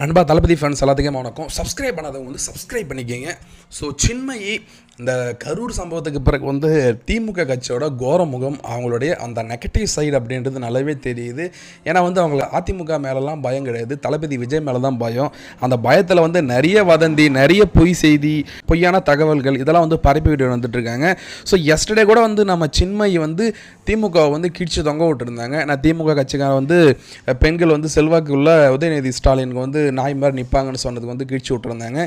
நண்பா தளபதி ஃபேன்ஸ் எல்லாத்துக்கும் வணக்கம். சப்ஸ்கிரைப் பண்ணாதவங்க வந்து சப்ஸ்கிரைப் பண்ணிக்கோங்க. ஸோ சின்மயி இந்த கரூர் சம்பவத்துக்கு பிறகு வந்து திமுக கட்சியோட கோரமுகம் அவங்களுடைய அந்த நெகட்டிவ் சைடு அப்படின்றது நல்லாவே தெரியுது. ஏன்னா வந்து அவங்க அதிமுக மேலெலாம் பயம் கிடையாது. தளபதி விஜய் மேலே தான் பயம். அந்த பயத்தில் வந்து நிறைய வதந்தி நிறைய பொய் செய்தி பொய்யான தகவல்கள் இதெல்லாம் வந்து பரப்பி விட்டு வந்துட்டு இருக்காங்க ஸோ எஸ்டர்டே கூட வந்து நம்ம சின்மயி வந்து திமுகவை வந்து கிழிச்சு தொங்க விட்டுருந்தாங்க. நான் திமுக கட்சிக்கார வந்து பெண்கள் வந்து செல்வாக்கு உள்ள உதயநிதி ஸ்டாலினுக்கு வந்து நாய் மாதிரி நிற்பாங்கன்னு சொன்னதுக்கு வந்து கிழிச்சு விட்டுருந்தாங்க.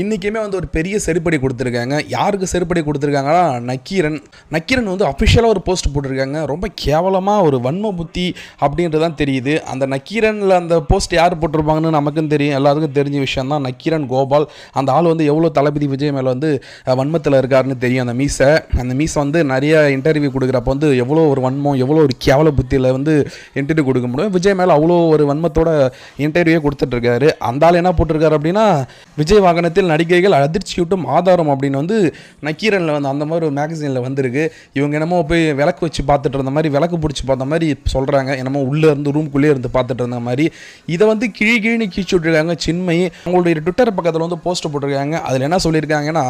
இன்றைக்குமே வந்து ஒரு பெரிய செருப்படி கொடுத்துருக்காங்க. யார் யாருக்கு செருப்படி கொடுத்துருக்காங்கன்னா நக்கீரன். நக்கீரன் வந்து அஃபிஷியலாக ஒரு போஸ்ட் போட்டிருக்காங்க. ரொம்ப கேவலமாக ஒரு வன்ம புத்தி அப்படின்றது தான் தெரியுது. அந்த நக்கீரனில் அந்த போஸ்ட் யார் போட்டிருப்பாங்கன்னு நமக்கும் தெரியும். எல்லாருக்கும் தெரிஞ்ச விஷயம் தான் நக்கீரன் கோபால். அந்த ஆள் வந்து எவ்வளோ தளபதி விஜய் மேலே வந்து வன்மத்தில் இருக்காருன்னு தெரியும் அந்த மீசை. அந்த மீசை வந்து நிறைய இன்டர்வியூ கொடுக்குறப்ப வந்து எவ்வளோ ஒரு வன்மம் எவ்வளோ ஒரு கேவல புத்தியில் வந்து இன்டர்வியூ கொடுக்க முடியும். விஜய் மேலே அவ்வளோ ஒரு வன்மத்தோட இன்டர்வியூ கொடுத்துட்ருக்காரு அந்த ஆள் என்ன போட்டிருக்காரு அப்படின்னா விஜய் வாகனத்தில் நடிகைகள் அதிர்ச்சியூட்டும் ஆதாரம் அப்படின்னு வந்து நக்கீரனில் வந்து அந்த மாதிரி ஒரு மேகசினில் வந்திருக்கு. இவங்க என்னமோ போய் விளக்கு வச்சு பார்த்துட்டு இருந்த மாதிரி விளக்கு பிடிச்சி பார்த்த மாதிரி சொல்கிறாங்க என்னமோ உள்ளே இருந்து ரூம்குள்ளேயே இருந்து பார்த்துட்டு இருந்த மாதிரி. இதை வந்து கிழி கிழின்னு கீழ்ச்சி விட்டுருக்காங்க சின்மயி அவங்களுடைய ட்விட்டர் பக்கத்தில் வந்து போஸ்ட் போட்டிருக்காங்க. அதில் என்ன சொல்லியிருக்காங்கன்னா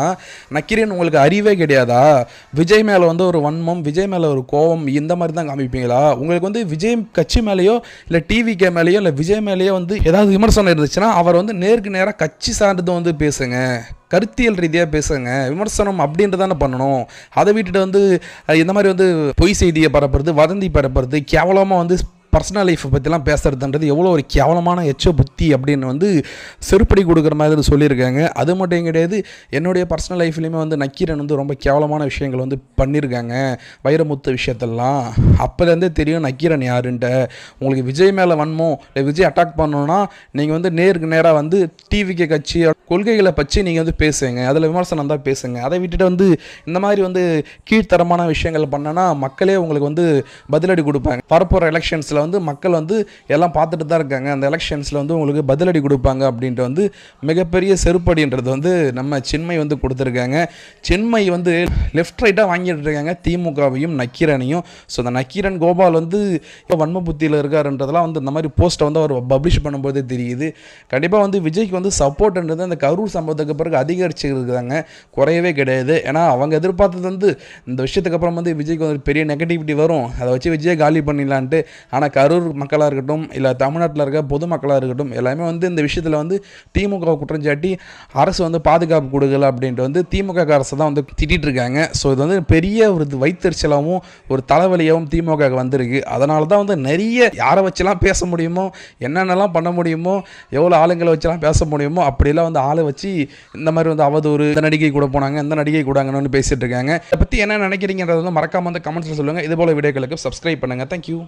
நக்கீரன் உங்களுக்கு அறிவே கிடையாதா? விஜய் மேலே வந்து ஒரு வன்மம் விஜய் மேலே ஒரு கோபம் இந்த மாதிரி தான் காமிப்பீங்களா? உங்களுக்கு வந்து விஜய் கட்சி மேலேயோ இல்லை டிவிகே மேலேயோ இல்லை விஜய் மேலேயோ வந்து ஏதாவது விமர்சனம் இருந்துச்சுன்னா அவர் வந்து நேருக்கு நேராக கட்சி சார்ந்தது வந்து பேசுங்க. கருத்தியல் ரீதியாக பேசுங்க விமர்சனம் அப்படின்ட்டு பண்ணணும். அதை விட்டுட்டு வந்து இந்த மாதிரி வந்து பொய் செய்தியை பரப்புறது வதந்தி பரப்புறது கேவலமாக வந்து பர்சனல் லைஃப்பை பற்றிலாம் பேசுறதுன்றது எவ்வளோ ஒரு கேவலமான எச்ச புத்தி அப்படின்னு வந்து செருப்படி கொடுக்குற மாதிரி சொல்லியிருக்காங்க. அது மட்டும் கிடையாது என்னுடைய பர்சனல் லைஃப்லேயுமே வந்து நக்கீரன் வந்து ரொம்ப கேவலமான விஷயங்கள் வந்து பண்ணியிருக்காங்க. வைரமுத்து விஷயத்தெல்லாம். அப்போலேருந்தே தெரியும் நக்கீரன் யாருன்ட்டு உங்களுக்கு விஜய் மேலே வன்மோ இல்லை விஜய் அட்டாக் பண்ணணும்னா நீங்கள் வந்து நேருக்கு நேராக வந்து டிவிக்கு கட்சி கொள்கைகளை பற்றி நீங்கள் வந்து பேசுங்க. அதில் விமர்சனம் தான் பேசுங்க. அதை விட்டுட்டு வந்து இந்த மாதிரி வந்து கீழ்த்தரமான விஷயங்கள் பண்ணனா மக்களே உங்களுக்கு வந்து பதிலடி கொடுப்பாங்க. வரப்போகிற எலெக்ஷன்ஸில் வந்து மக்கள் வந்து எல்லாம் பார்த்துட்டு தான் இருக்காங்க. அந்த எலெக்ஷன்ஸில் வந்து உங்களுக்கு பதிலடி கொடுப்பாங்க அப்படின்ட்டு வந்து மிகப்பெரிய செருப்படின்றது வந்து நம்ம சென்மை வந்து கொடுத்துருக்காங்க. சென்மை வந்து லெஃப்ட் ரைட்டாக வாங்கிட்டு இருக்காங்க. திமுகவையும் நக்கீரனையும். ஸோ அந்த நக்கீரன் கோபால் வந்து இப்போ வன்ம புத்தியில் இருக்காருன்றதெல்லாம் வந்து இந்த மாதிரி போஸ்ட்டை வந்து அவர் பப்ளிஷ் பண்ணும்போதே தெரியுது. கண்டிப்பாக வந்து விஜய்க்கு வந்து சப்போர்ட்ன்றது அந்த கரூர் சம்பவத்துக்கு பிறகு அதிகரிச்சு இருக்காங்க குறையவே கிடையாது. ஏன்னா அவங்க எதிர்பார்த்தது வந்து இந்த விஷயத்துக்கு அப்புறம் வந்து விஜய்க்கு வந்து பெரிய நெகட்டிவிட்டி வரும். அதை வச்சு விஜயை காலி பண்ணிடலான்ட்டு. ஆனால் கரூர் மக்களாக இருக்கட்டும் இல்லை தமிழ்நாட்டில் இருக்க பொதுமக்களாக இருக்கட்டும் எல்லாமே வந்து இந்த விஷயத்தில் வந்து திமுக குற்றஞ்சாட்டி அரசு வந்து பாதுகாப்பு கொடுக்கல அப்படின்ட்டு வந்து திமுக அரசு தான் வந்து திட்டிகிட்டு இருக்காங்க. ஸோ இது வந்து பெரிய ஒரு வைத்தறிச்சலாகவும் ஒரு தலைவலியாகவும் திமுக வந்திருக்கு. அதனால தான் வந்து நிறைய யாரை வச்செல்லாம் பேச முடியுமோ என்னென்னலாம் பண்ண முடியுமோ எவ்வளோ ஆளுங்களை வச்செல்லாம் பேச முடியுமோ அப்படிலாம் வந்து ஆளை வச்சு இந்த மாதிரி வந்து அவதூறு இந்த நடிகை கூட போனாங்க இந்த நடிகை கூடாங்கன்னு பேசிகிட்டு இருக்காங்க. இதை பற்றி என்ன நினைக்கிறீங்கன்றத வந்து மறக்காம வந்து கமெண்ட்ஸில் சொல்லுங்கள் இது போல் வீடியோக்களுக்கு சப்ஸ்கிரைப் பண்ணுங்கள் தேங்க்யூ